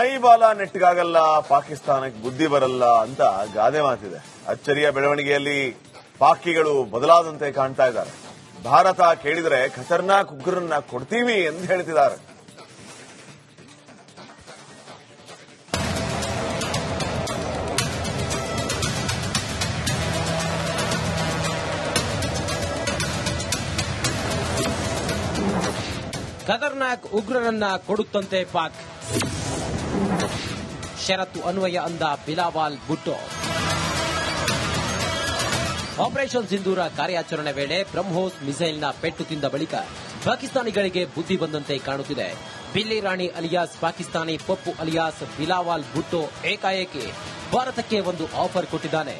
I ಬಾಲ ನೆಟ್ಗಾಗಲ್ಲ ಪಾಕಿಸ್ತಾನಕ್ಕೆ ಬುದ್ಧಿ ಬರಲ್ಲ ಅಂತ ಗಾದೆ ಮಾತಿದೆ. ಅಚ್ಚರಿಯ ಬೆಳವಣಿಗೆಯಲ್ಲಿ ಪಾಕಿಗಳು ಬದಲಾದಂತೆ ಕಾಣ್ತಾ ಇದ್ದಾರೆ. ಭಾರತ ಕೇಳಿದರೆ ಖತರ್ನಾಕ್ ಉಗ್ರರನ್ನ ಕೊಡ್ತೀವಿ ಎಂದು ಹೇಳ್ತಿದ್ದಾರೆ. ಖತರ್ನಾಕ್ ಉಗ್ರರನ್ನ ಕೊಡುತ್ತಂತೆ ಪಾಕ್. ಷರತ್ತು ಅನ್ವಯ ಅಂದ ಬಿಲಾವಾಲ್ ಭುಟ್ಟೋ ಆಪರೇಷನ್ ಸಿಂಧೂರ ಕಾರ್ಯಾಚರಣೆ ವೇಳೆ ಬ್ರಹ್ಮೋಸ್ ಮಿಸೈಲ್ನ ಪೆಟ್ಟು ತಿಂದ ಬಳಿಕ ಪಾಕಿಸ್ತಾನಿಗಳಿಗೆ ಬುದ್ಧಿ ಬಂದಂತೆ ಕಾಣುತ್ತಿದೆ. ಬಿಲ್ಲಿ ರಾಣಿ ಅಲಿಯಾಸ್, ಪಾಕಿಸ್ತಾನಿ ಪಪ್ಪು ಅಲಿಯಾಸ್, ಬಿಲಾವಾಲ್ ಭುಟ್ಟೋ ಏಕಾಏಕಿ ಭಾರತಕ್ಕೆ ಒಂದು ಆಫರ್ ಕೊಟ್ಟಿದ್ದಾನೆ.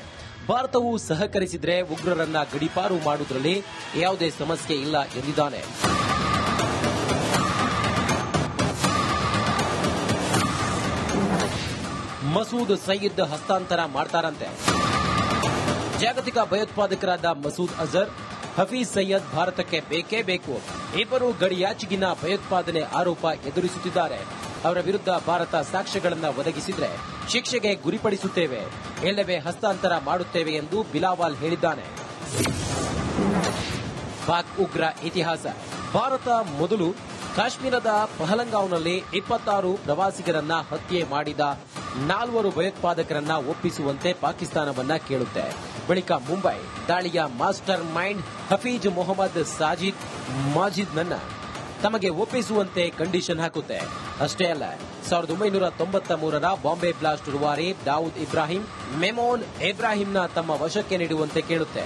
ಭಾರತವು ಸಹಕರಿಸಿದರೆ ಉಗ್ರರನ್ನ ಗಡಿಪಾರು ಮಾಡುವುದರಲ್ಲಿ ಯಾವುದೇ ಸಮಸ್ಯೆ ಇಲ್ಲ ಎಂದಿದ್ದಾನೆ. ಮಸೂದ್ ಸಯೀದ್ ಹಸ್ತಾಂತರ ಮಾಡ್ತಾರಂತೆ. ಜಾಗತಿಕ ಭಯೋತ್ಪಾದಕರಾದ ಮಸೂದ್ ಅಜರ್, ಹಫೀಜ್ ಸೈಯದ್ ಭಾರತಕ್ಕೆ ಬೇಕೇ ಬೇಕು. ಇಬ್ಬರು ಗಡಿಯಾಚೆಗಿನ ಭಯೋತ್ಪಾದನೆ ಆರೋಪ ಎದುರಿಸುತ್ತಿದ್ದಾರೆ. ಅವರ ವಿರುದ್ಧ ಭಾರತ ಸಾಕ್ಷ್ಯಗಳನ್ನು ಒದಗಿಸಿದ್ರೆ ಶಿಕ್ಷೆಗೆ ಗುರಿಪಡಿಸುತ್ತೇವೆ. ಎಲ್ಲವೇ ಹಸ್ತಾಂತರ ಮಾಡುತ್ತೇವೆ ಎಂದು ಬಿಲಾವಾಲ್ ಹೇಳಿದ್ದಾನೆ. ಪಾಕ್ ಉಗ್ರ ಇತಿಹಾಸ. ಭಾರತ ಮೊದಲು ಕಾಶ್ಮೀರದ ಪಹಲಂಗಾವ್ನಲ್ಲಿ ಇಪ್ಪತ್ತಾರು ಪ್ರವಾಸಿಗರನ್ನ ಹತ್ಯೆ ಮಾಡಿದ ನಾಲ್ವರು ಭಯೋತ್ಪಾದಕರನ್ನ ಒಪ್ಪಿಸುವಂತೆ ಪಾಕಿಸ್ತಾನವನ್ನ ಕೇಳುತ್ತೆ. ಬಳಿಕ ಮುಂಬೈ ದಾಳಿಯ ಮಾಸ್ಟರ್ ಮೈಂಡ್ ಹಫೀಜ್ ಮೊಹಮ್ಮದ್ ಸಾಜಿದ್ ನನ್ನ ತಮಗೆ ಒಪ್ಪಿಸುವಂತೆ ಕಂಡೀಷನ್ ಹಾಕುತ್ತೆ. ಅಷ್ಟೇ ಅಲ್ಲ, ಸಾವಿರದ ಒಂಬೈನೂರ ತೊಂಬತ್ತ ಮೂರರ ಬಾಂಬೆ ಬ್ಲಾಸ್ಟ್ ರುವಾರಿ ದಾವೂದ್ ಇಬ್ರಾಹಿಂ ಮೆಮೋನ್ ಇಬ್ರಾಹಿಂನ ತಮ್ಮ ವಶಕ್ಕೆ ನೀಡುವಂತೆ ಕೇಳುತ್ತೆ.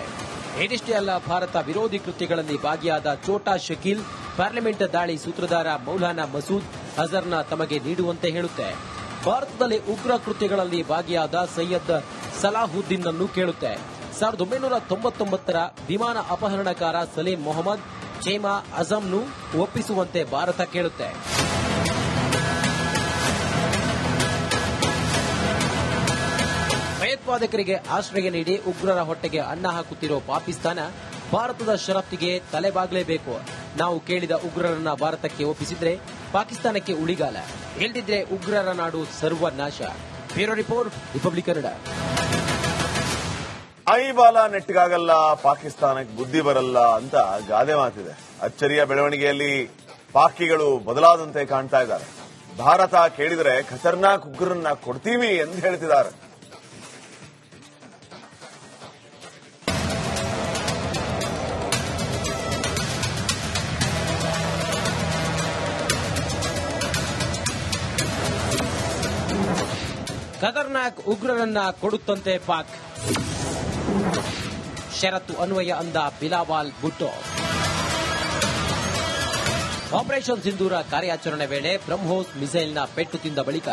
ಇದಿಷ್ಟೇ ಅಲ್ಲ, ಭಾರತ ವಿರೋಧಿ ಕೃತ್ಯಗಳಲ್ಲಿ ಭಾಗಿಯಾದ ಚೋಟಾ ಶಕೀಲ್, ಪಾರ್ಲಿಮೆಂಟ್ ದಾಳಿ ಸೂತ್ರಧಾರ ಮೌಲಾನಾ ಮಸೂದ್, ಅಜರ್ನ ತಮಗೆ ನೀಡುವಂತೆ ಹೇಳುತ್ತೆ. ಭಾರತದಲ್ಲಿ ಉಗ್ರ ಕೃತ್ಯಗಳಲ್ಲಿ ಭಾಗಿಯಾದ ಸೈಯದ್ ಸಲಾಹುದ್ದೀನ್ ಅನ್ನು ಕೇಳುತ್ತೆ. ಸಾವಿರದ ಒಂಬೈನೂರ ತೊಂಬತ್ತೊಂಬತ್ತರ ವಿಮಾನ ಅಪಹರಣಕಾರ ಸಲೀಂ ಮೊಹಮ್ಮದ್ ಚೇಮಾ ಅಜಂನು ಒಪ್ಪಿಸುವಂತೆ ಭಾರತ ಕೇಳುತ್ತೆ. ಭಯೋತ್ಪಾದಕರಿಗೆ ಆಶ್ರಯ ನೀಡಿ ಉಗ್ರರ ಹೊಟ್ಟೆಗೆ ಅನ್ನ ಹಾಕುತ್ತಿರೋ ಪಾಕಿಸ್ತಾನ ಭಾರತದ ಷರತ್ತಿಗೆ ತಲೆಬಾಗಲೇಬೇಕು. ನಾವು ಕೇಳಿದ ಉಗ್ರರನ್ನ ಭಾರತಕ್ಕೆ ಒಪ್ಪಿಸಿದ್ರೆ ಪಾಕಿಸ್ತಾನಕ್ಕೆ ಉಳಿಗಾಲ. ಇಲ್ದಿದ್ರೆ ಉಗ್ರರ ನಾಡು ಸರ್ವನಾಶ. ಬ್ಯೂರೋ ರಿಪೋರ್ಟ್ ರಿಪಬ್ಲಿಕ್ ಕನ್ನಡ ಐ ಬಾಲ ನೆಟ್ಗಾಗಲ್ಲ ಪಾಕಿಸ್ತಾನಕ್ಕೆ ಬುದ್ಧಿ ಬರಲ್ಲ ಅಂತ ಗಾದೆ ಮಾತಿದೆ. ಅಚ್ಚರಿಯ ಬೆಳವಣಿಗೆಯಲ್ಲಿ ಪಾಕಿಗಳು ಬದಲಾದಂತೆ ಕಾಣ್ತಾ ಇದ್ದಾರೆ. ಭಾರತ ಕೇಳಿದರೆ ಖತರ್ನಾಕ್ ಉಗ್ರರನ್ನ ಕೊಡ್ತೀವಿ ಎಂದು ಹೇಳ್ತಿದ್ದಾರೆ. ಖತರ್ನಾಕ್ ಉಗ್ರರನ್ನ ಕೊಡುತ್ತಂತೆ ಪಾಕ್. ಷರತ್ತು ಅನ್ವಯ ಅಂದ ಬಿಲಾವಾಲ್ ಭುಟ್ಟೋ. ಆಪರೇಷನ್ ಸಿಂಧೂರ ಕಾರ್ಯಾಚರಣೆ ವೇಳೆ ಬ್ರಹ್ಮೋಸ್ ಮಿಸೈಲ್ನ ಪೆಟ್ಟು ತಿಂದ ಬಳಿಕ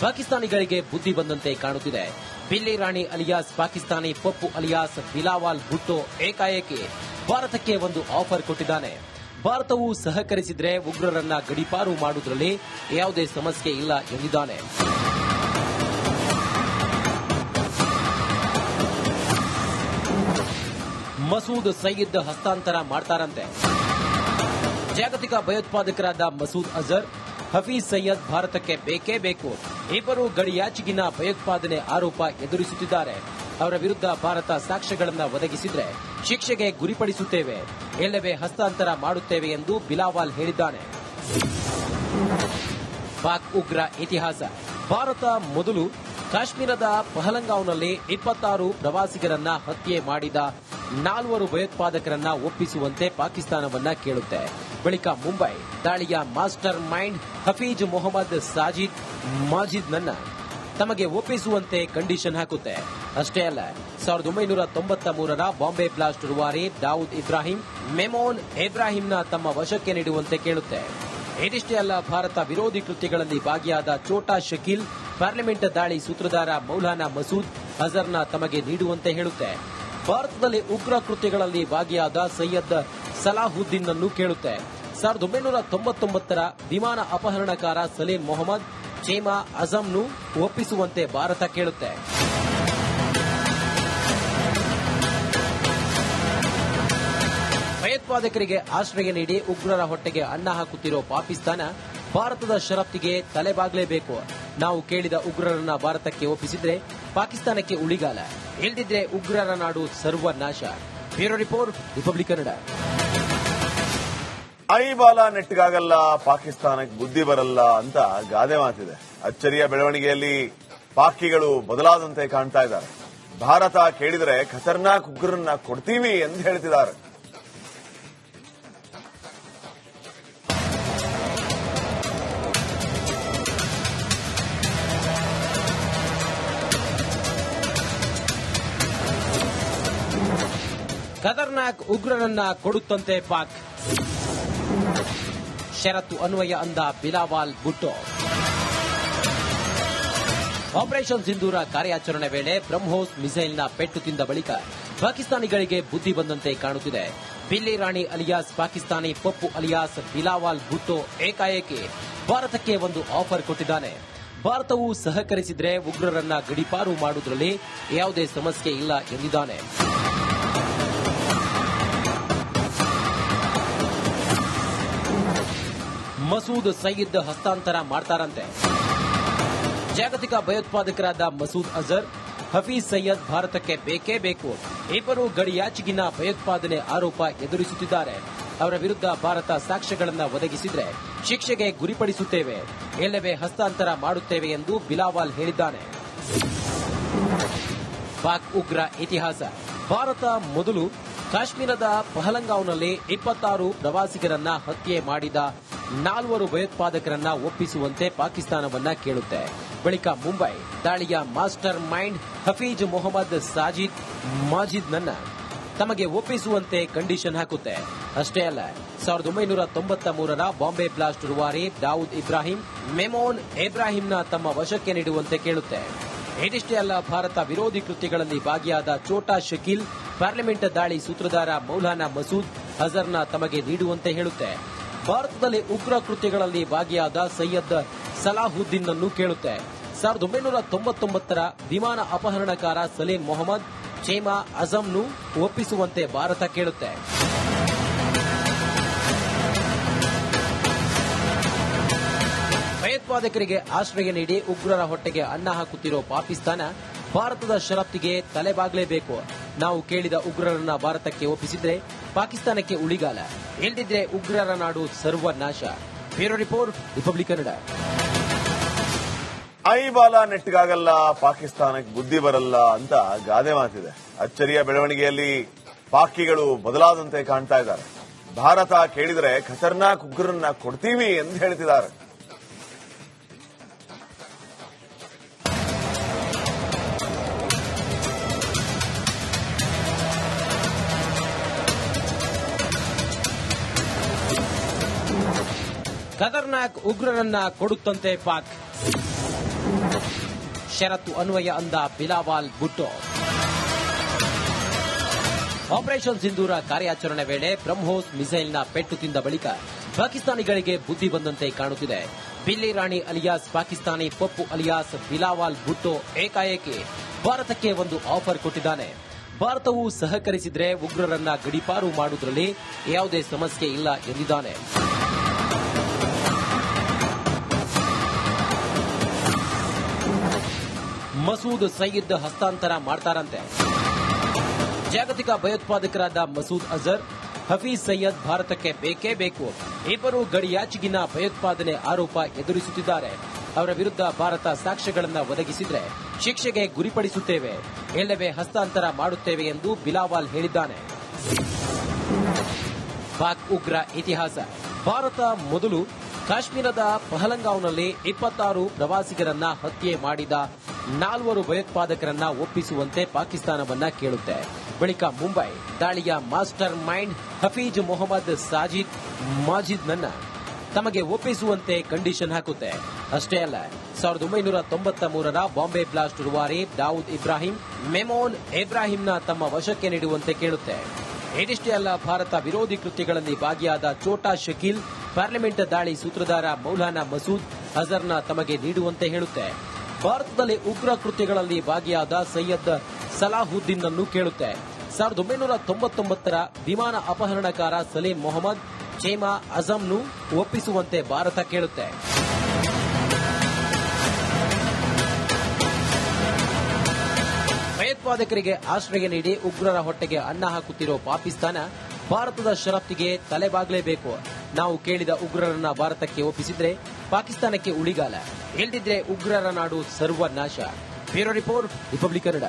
ಪಾಕಿಸ್ತಾನಿಗಳಿಗೆ ಬುದ್ಧಿ ಬಂದಂತೆ ಕಾಣುತ್ತಿದೆ. ಬಿಲ್ಲಿ ರಾಣಿ ಅಲಿಯಾಸ್ ಪಾಕಿಸ್ತಾನಿ ಪಪ್ಪು ಅಲಿಯಾಸ್ ಬಿಲಾವಾಲ್ ಭುಟ್ಟೋ ಏಕಾಏಕಿ ಭಾರತಕ್ಕೆ ಒಂದು ಆಫರ್ ಕೊಟ್ಟಿದ್ದಾನೆ. ಭಾರತವು ಸಹಕರಿಸಿದರೆ ಉಗ್ರರನ್ನ ಗಡಿಪಾರು ಮಾಡುವುದರಲ್ಲಿ ಯಾವುದೇ ಸಮಸ್ಯೆ ಇಲ್ಲ ಎಂದಿದ್ದಾನೆ. ಮಸೂದ್ ಸಯೀದ್ ಹಸ್ತಾಂತರ ಮಾಡ್ತಾರಂತೆ. ಜಾಗತಿಕ ಭಯೋತ್ಪಾದಕರಾದ ಮಸೂದ್ ಅಜರ್, ಹಫೀಜ್ ಸೈಯದ್ ಭಾರತಕ್ಕೆ ಬೇಕೇ ಬೇಕು. ಇಬ್ಬರು ಗಡಿಯಾಚೆಗಿನ ಭಯೋತ್ಪಾದನೆ ಆರೋಪ ಎದುರಿಸುತ್ತಿದ್ದಾರೆ. ಅವರ ವಿರುದ್ಧ ಭಾರತ ಸಾಕ್ಷ್ಯಗಳನ್ನು ಒದಗಿಸಿದ್ರೆ ಶಿಕ್ಷೆಗೆ ಗುರಿಪಡಿಸುತ್ತೇವೆ. ಎಲ್ಲವೇ ಹಸ್ತಾಂತರ ಮಾಡುತ್ತೇವೆ ಎಂದು ಬಿಲಾವಾಲ್ ಹೇಳಿದ್ದಾನೆ. ಪಾಕ್ ಉಗ್ರ ಇತಿಹಾಸ. ಭಾರತ ಮೊದಲು ಕಾಶ್ಮೀರದ ಪಹಲಂಗಾವ್ನಲ್ಲಿ ಇಪ್ಪತ್ತಾರು ಪ್ರವಾಸಿಗರನ್ನ ಹತ್ಯೆ ಮಾಡಿದ ನಾಲ್ವರು ಭಯೋತ್ಪಾದಕರನ್ನ ಒಪ್ಪಿಸುವಂತೆ ಪಾಕಿಸ್ತಾನವನ್ನ ಕೇಳುತ್ತೆ. ಬಳಿಕ ಮುಂಬೈ ದಾಳಿಯ ಮಾಸ್ಟರ್ ಮೈಂಡ್ ಹಫೀಜ್ ಮೊಹಮ್ಮದ್ ಸಾಜಿದ್ ನನ್ನ ತಮಗೆ ಒಪ್ಪಿಸುವಂತೆ ಕಂಡೀಷನ್ ಹಾಕುತ್ತೆ. ಅಷ್ಟೇ ಅಲ್ಲ, ಸಾವಿರದ ಒಂಬೈನೂರ ತೊಂಬತ್ತ ಮೂರರ ಬಾಂಬೆ ಬ್ಲಾಸ್ಟ್ ರುವಾರಿ ದಾವೂದ್ ಇಬ್ರಾಹಿಂ ಮೆಮೋನ್ ಇಬ್ರಾಹಿಂನ ತಮ್ಮ ವಶಕ್ಕೆ ನೀಡುವಂತೆ ಕೇಳುತ್ತೆ. ಇದಿಷ್ಟೇ ಅಲ್ಲ, ಭಾರತ ವಿರೋಧಿ ಕೃತ್ಯಗಳಲ್ಲಿ ಭಾಗಿಯಾದ ಚೋಟಾ ಶಕೀಲ್, ಪಾರ್ಲಿಮೆಂಟ್ ದಾಳಿ ಸೂತ್ರಧಾರ ಮೌಲಾನಾ ಮಸೂದ್, ಅಜರ್ನ ತಮಗೆ ನೀಡುವಂತೆ ಹೇಳುತ್ತೆ. ಭಾರತದಲ್ಲಿ ಉಗ್ರ ಕೃತ್ಯಗಳಲ್ಲಿ ಭಾಗಿಯಾದ ಸೈಯದ್ ಸಲಾಹುದ್ದೀನ್ ಅನ್ನು ಕೇಳುತ್ತೆ. ಸಾವಿರದ ಒಂಬೈನೂರ ತೊಂಬತ್ತೊಂಬತ್ತರ ವಿಮಾನ ಅಪಹರಣಕಾರ ಸಲೀಂ ಮೊಹಮ್ಮದ್, ಚೇಮಾ ಅಜಂನು ಒಪ್ಪಿಸುವಂತೆ ಭಾರತ ಕೇಳುತ್ತೆ. ಭಯೋತ್ಪಾದಕರಿಗೆ ಆಶ್ರಯ ನೀಡಿ ಉಗ್ರರ ಹೊಟ್ಟೆಗೆ ಅನ್ನ ಹಾಕುತ್ತಿರೋ ಪಾಕಿಸ್ತಾನ ಭಾರತದ ಷರತ್ತಿಗೆ ತಲೆಬಾಗಲೇಬೇಕು. ನಾವು ಕೇಳಿದ ಉಗ್ರರನ್ನ ಭಾರತಕ್ಕೆ ಒಪ್ಪಿಸಿದ್ರೆ ಪಾಕಿಸ್ತಾನಕ್ಕೆ ಉಳಿಗಾಲ. ಇಲ್ದಿದ್ರೆ ಉಗ್ರರ ನಾಡು ಸರ್ವನಾಶ. Bureau report, Republic Kannada. ಐಬಾಲ ನೆಟ್ಗಾಗಲ್ಲ ಪಾಕಿಸ್ತಾನಕ್ಕೆ ಬುದ್ಧಿ ಬರಲ್ಲ ಅಂತ ಗಾದೆ ಮಾತಿದೆ. ಅಚ್ಚರಿಯ ಬೆಳವಣಿಗೆಯಲ್ಲಿ ಪಾಕಿಗಳು ಬದಲಾದಂತೆ ಕಾಣ್ತಾ ಇದ್ದಾರೆ. ಭಾರತ ಕೇಳಿದರೆ ಖತರ್ನಾಕ್ ಉಗ್ರರನ್ನ ಕೊಡ್ತೀವಿ ಎಂದು ಹೇಳ್ತಿದ್ದಾರೆ. ಖತರ್ನಾಕ್ ಉಗ್ರರನ್ನ ಕೊಡುತ್ತಂತೆ ಪಾಕ್. ಷರತ್ತು ಅನ್ವಯ ಅಂದ ಬಿಲಾವಾಲ್ ಭುಟ್ಟೋ. ಆಪರೇಷನ್ ಸಿಂಧೂರ ಕಾರ್ಯಾಚರಣೆ ವೇಳೆ ಬ್ರಹ್ಮೋಸ್ ಮಿಸೈಲ್ನ ಪೆಟ್ಟು ತಿಂದ ಬಳಿಕ ಪಾಕಿಸ್ತಾನಿಗಳಿಗೆ ಬುದ್ಧಿ ಬಂದಂತೆ ಕಾಣುತ್ತಿದೆ. ಬಿಲ್ಲಿ ರಾಣಿ ಅಲಿಯಾಸ್ ಪಾಕಿಸ್ತಾನಿ ಪಪ್ಪು ಅಲಿಯಾಸ್ ಬಿಲಾವಾಲ್ ಭುಟ್ಟೋ ಏಕಾಏಕಿ ಭಾರತಕ್ಕೆ ಒಂದು ಆಫರ್ ಕೊಟ್ಟಿದ್ದಾನೆ. ಭಾರತವು ಸಹಕರಿಸಿದ್ರೆ ಉಗ್ರರನ್ನ ಗಡಿಪಾರು ಮಾಡುವುದರಲ್ಲಿ ಯಾವುದೇ ಸಮಸ್ಯೆ ಇಲ್ಲ ಎಂದಿದ್ದಾನೆ. ಮಸೂದ್ ಸಯೀದ್ ಹಸ್ತಾಂತರ ಮಾಡ್ತಾರಂತೆ. ಜಾಗತಿಕ ಭಯೋತ್ಪಾದಕರಾದ ಮಸೂದ್ ಅಜರ್, ಹಫೀಜ್ ಸೈಯದ್ ಭಾರತಕ್ಕೆ ಬೇಕೇ ಬೇಕು. ಇಬ್ಬರು ಗಡಿಯಾಚೆಗಿನ ಭಯೋತ್ಪಾದನೆ ಆರೋಪ ಎದುರಿಸುತ್ತಿದ್ದಾರೆ. ಅವರ ವಿರುದ್ಧ ಭಾರತ ಸಾಕ್ಷ್ಯಗಳನ್ನು ಒದಗಿಸಿದ್ರೆ ಶಿಕ್ಷೆಗೆ ಗುರಿಪಡಿಸುತ್ತೇವೆ. ಎಲ್ಲವೇ ಹಸ್ತಾಂತರ ಮಾಡುತ್ತೇವೆ ಎಂದು ಬಿಲಾವಾಲ್ ಹೇಳಿದ್ದಾನೆ. ಪಾಕ್ ಉಗ್ರ ಇತಿಹಾಸ. ಭಾರತ ಮೊದಲು ಕಾಶ್ಮೀರದ ಪಹಲಂಗಾವ್ನಲ್ಲಿ ಇಪ್ಪತ್ತಾರು ಪ್ರವಾಸಿಗರನ್ನ ಹತ್ಯೆ ಮಾಡಿದ ನಾಲ್ವರು ಭಯೋತ್ಪಾದಕರನ್ನ ಒಪ್ಪಿಸುವಂತೆ ಪಾಕಿಸ್ತಾನವನ್ನ ಕೇಳುತ್ತೆ. ಬಳಿಕ ಮುಂಬೈ ದಾಳಿಯ ಮಾಸ್ಟರ್ ಮೈಂಡ್ ಹಫೀಜ್ ಮೊಹಮ್ಮದ್ ಸಾಜಿದ್ ನನ್ನ ತಮಗೆ ಒಪ್ಪಿಸುವಂತೆ ಕಂಡೀಷನ್ ಹಾಕುತ್ತೆ. ಅಷ್ಟೇ ಅಲ್ಲ, ಸಾವಿರದ ಒಂಬೈನೂರ ತೊಂಬತ್ತ ಮೂರರ ಬಾಂಬೆ ಬ್ಲಾಸ್ಟ್ ರೂವಾರಿ ದಾವೂದ್ ಇಬ್ರಾಹಿಂ, ಮೆಮೋನ್ ಇಬ್ರಾಹಿಂನ ತಮ್ಮ ವಶಕ್ಕೆ ನೀಡುವಂತೆ ಕೇಳುತ್ತೆ. ಇದಿಷ್ಟೇ ಅಲ್ಲ, ಭಾರತ ವಿರೋಧಿ ಕೃತ್ಯಗಳಲ್ಲಿ ಭಾಗಿಯಾದ ಚೋಟಾ ಶಕೀಲ್, ಪಾರ್ಲಿಮೆಂಟ್ ದಾಳಿ ಸೂತ್ರಧಾರ ಮೌಲಾನಾ ಮಸೂದ್ ಅಜರ್ನ ತಮಗೆ ನೀಡುವಂತೆ ಹೇಳುತ್ತೆ. ಭಾರತದಲ್ಲಿ ಉಗ್ರ ಕೃತ್ಯಗಳಲ್ಲಿ ಭಾಗಿಯಾದ ಸೈಯದ್ ಸಲಾಹುದ್ದೀನ್ ಅನ್ನು ಕೇಳುತ್ತೆ. ಸಾವಿರದ ಒಂಬೈನೂರ ತೊಂಬತ್ತೊಂಬತ್ತರ ವಿಮಾನ ಅಪಹರಣಕಾರ ಸಲೀಂ ಮೊಹಮ್ಮದ್ ಚೇಮಾ ಅಜಂನು ಒಪ್ಪಿಸುವಂತೆ ಭಾರತ ಕೇಳುತ್ತೆ. ಭಯೋತ್ಪಾದಕರಿಗೆ ಆಶ್ರಯ ನೀಡಿ ಉಗ್ರರ ಹೊಟ್ಟೆಗೆ ಅನ್ನ ಹಾಕುತ್ತಿರೋ ಪಾಕಿಸ್ತಾನ ಭಾರತದ ಷರತ್ತಿಗೆ ತಲೆಬಾಗಲೇಬೇಕು. ನಾವು ಕೇಳಿದ ಉಗ್ರರನ್ನ ಭಾರತಕ್ಕೆ ಒಪ್ಪಿಸಿದ್ರೆ ಪಾಕಿಸ್ತಾನಕ್ಕೆ ಉಳಿಗಾಲ. ಇಲ್ದಿದ್ರೆ ಉಗ್ರರ ನಾಡು ಸರ್ವನಾಶ. ಬ್ಯೂರೋ ರಿಪೋರ್ಟ್ ರಿಪಬ್ಲಿಕ್ ಕನ್ನಡ ಐಬಾಲ ನೆಟ್ಗಾಗಲ್ಲ ಪಾಕಿಸ್ತಾನಕ್ಕೆ ಬುದ್ಧಿ ಬರಲ್ಲ ಅಂತ ಗಾದೆ ಮಾತಿದೆ. ಅಚ್ಚರಿಯ ಬೆಳವಣಿಗೆಯಲ್ಲಿ ಪಾಕಿಗಳು ಬದಲಾದಂತೆ ಕಾಣ್ತಾ ಇದ್ದಾರೆ. ಭಾರತ ಕೇಳಿದರೆ ಖತರ್ನಾಕ್ ಉಗ್ರರನ್ನ ಕೊಡ್ತೀವಿ ಎಂದು ಹೇಳ್ತಿದ್ದಾರೆ. ಖತರ್ನಾಕ್ ಉಗ್ರರನ್ನ ಕೊಡುತ್ತಂತೆ ಪಾಕ್. ಷರತ್ತು ಅನ್ವಯ ಅಂದ ಬಿಲಾವಾಲ್ ಭುಟ್ಟೋ. ಆಪರೇಷನ್ ಸಿಂಧೂರ ಕಾರ್ಯಾಚರಣೆ ವೇಳೆ ಬ್ರಹ್ಮೋಸ್ ಮಿಸೈಲ್ನ ಪೆಟ್ಟು ತಿಂದ ಬಳಿಕ ಪಾಕಿಸ್ತಾನಿಗಳಿಗೆ ಬುದ್ಧಿ ಬಂದಂತೆ ಕಾಣುತ್ತಿದೆ. ಬಿಲ್ಲಿ ರಾಣಿ ಅಲಿಯಾಸ್ ಪಾಕಿಸ್ತಾನಿ ಪಪ್ಪು ಅಲಿಯಾಸ್ ಬಿಲಾವಾಲ್ ಭುಟ್ಟೋ ಏಕಾಏಕಿ ಭಾರತಕ್ಕೆ ಒಂದು ಆಫರ್ ಕೊಟ್ಟಿದ್ದಾನೆ. ಭಾರತವು ಸಹಕರಿಸಿದ್ರೆ ಉಗ್ರರನ್ನ ಗಡಿಪಾರು ಮಾಡುವುದರಲ್ಲಿ ಯಾವುದೇ ಸಮಸ್ಯೆ ಇಲ್ಲ ಎಂದಿದ್ದಾನೆ. ಮಸೂದ್ ಸಯೀದ್ ಹಸ್ತಾಂತರ ಮಾಡ್ತಾರಂತೆ. ಜಾಗತಿಕ ಭಯೋತ್ಪಾದಕರಾದ ಮಸೂದ್ ಅಜರ್, ಹಫೀಜ್ ಸೈಯದ್ ಭಾರತಕ್ಕೆ ಬೇಕೇ ಬೇಕು. ಇಬ್ಬರು ಗಡಿಯಾಚೆಗಿನ ಭಯೋತ್ಪಾದನೆ ಆರೋಪ ಎದುರಿಸುತ್ತಿದ್ದಾರೆ. ಅವರ ವಿರುದ್ಧ ಭಾರತ ಸಾಕ್ಷ್ಯಗಳನ್ನು ಒದಗಿಸಿದ್ರೆ ಶಿಕ್ಷೆಗೆ ಗುರಿಪಡಿಸುತ್ತೇವೆ. ಎಲ್ಲವೇ ಹಸ್ತಾಂತರ ಮಾಡುತ್ತೇವೆ ಎಂದು ಬಿಲಾವಾಲ್ ಹೇಳಿದ್ದಾನೆ. ಪಾಕ್ ಉಗ್ರ ಇತಿಹಾಸ. ಭಾರತ ಮೊದಲು ಕಾಶ್ಮೀರದ ಪಹಲಂಗಾವ್ನಲ್ಲಿ ಇಪ್ಪತ್ತಾರು ಪ್ರವಾಸಿಗರನ್ನ ಹತ್ಯೆ ಮಾಡಿದ ನಾಲ್ವರು ಭಯೋತ್ಪಾದಕರನ್ನ ಒಪ್ಪಿಸುವಂತೆ ಪಾಕಿಸ್ತಾನವನ್ನ ಕೇಳುತ್ತೆ. ಬಳಿಕ ಮುಂಬೈ ದಾಳಿಯ ಮಾಸ್ಟರ್ ಮೈಂಡ್ ಹಫೀಜ್ ಮೊಹಮ್ಮದ್ ಸಾಜಿದ್ ನನ್ನ ತಮಗೆ ಒಪ್ಪಿಸುವಂತೆ ಕಂಡೀಷನ್ ಹಾಕುತ್ತೆ. ಅಷ್ಟೇ ಅಲ್ಲ, ಸಾವಿರದ ಒಂಬೈನೂರ ತೊಂಬತ್ತ ಮೂರರ ಬಾಂಬೆ ಬ್ಲಾಸ್ಟ್ ರುವಾರಿ ದಾವೂದ್ ಇಬ್ರಾಹಿಂ ಮೆಮೋನ್ ಇಬ್ರಾಹಿಂನ ತಮ್ಮ ವಶಕ್ಕೆ ನೀಡುವಂತೆ ಕೇಳುತ್ತೆ. ಇದಿಷ್ಟೇ ಅಲ್ಲ, ಭಾರತ ವಿರೋಧಿ ಕೃತ್ಯಗಳಲ್ಲಿ ಭಾಗಿಯಾದ ಚೋಟಾ ಶಕೀಲ್, ಪಾರ್ಲಿಮೆಂಟ್ ದಾಳಿ ಸೂತ್ರಧಾರ ಮೌಲಾನಾ ಮಸೂದ್, ಅಜರ್ನ ತಮಗೆ ನೀಡುವಂತೆ ಹೇಳುತ್ತೆ. ಭಾರತದಲ್ಲಿ ಉಗ್ರ ಕೃತ್ಯಗಳಲ್ಲಿ ಭಾಗಿಯಾದ ಸೈಯದ್ ಸಲಾಹುದ್ದೀನ್ ಅನ್ನು ಕೇಳುತ್ತೆ. ಸಾವಿರದ ಒಂಬೈನೂರ ತೊಂಬತ್ತೊಂಬತ್ತರ ವಿಮಾನ ಅಪಹರಣಕಾರ ಸಲೀಂ ಮೊಹಮ್ಮದ್, ಚೇಮಾ ಅಜಮ್ನು ಒಪ್ಪಿಸುವಂತೆ ಭಾರತ ಕೇಳುತ್ತೆ. ಭಯೋತ್ಪಾದಕರಿಗೆ ಆಶ್ರಯ ನೀಡಿ ಉಗ್ರರ ಹೊಟ್ಟೆಗೆ ಅನ್ನ ಹಾಕುತ್ತಿರೋ ಪಾಕಿಸ್ತಾನ ಭಾರತದ ಷರತ್ತಿಗೆ ತಲೆಬಾಗಲೇಬೇಕು. ನಾವು ಕೇಳಿದ ಉಗ್ರರನ್ನ ಭಾರತಕ್ಕೆ ಒಪ್ಪಿಸಿದ್ರೆ ಪಾಕಿಸ್ತಾನಕ್ಕೆ ಉಳಿಗಾಲ. ಇಲ್ದಿದ್ರೆ ಉಗ್ರರ ನಾಡು ಸರ್ವನಾಶ. Bureau report Republic Kannada.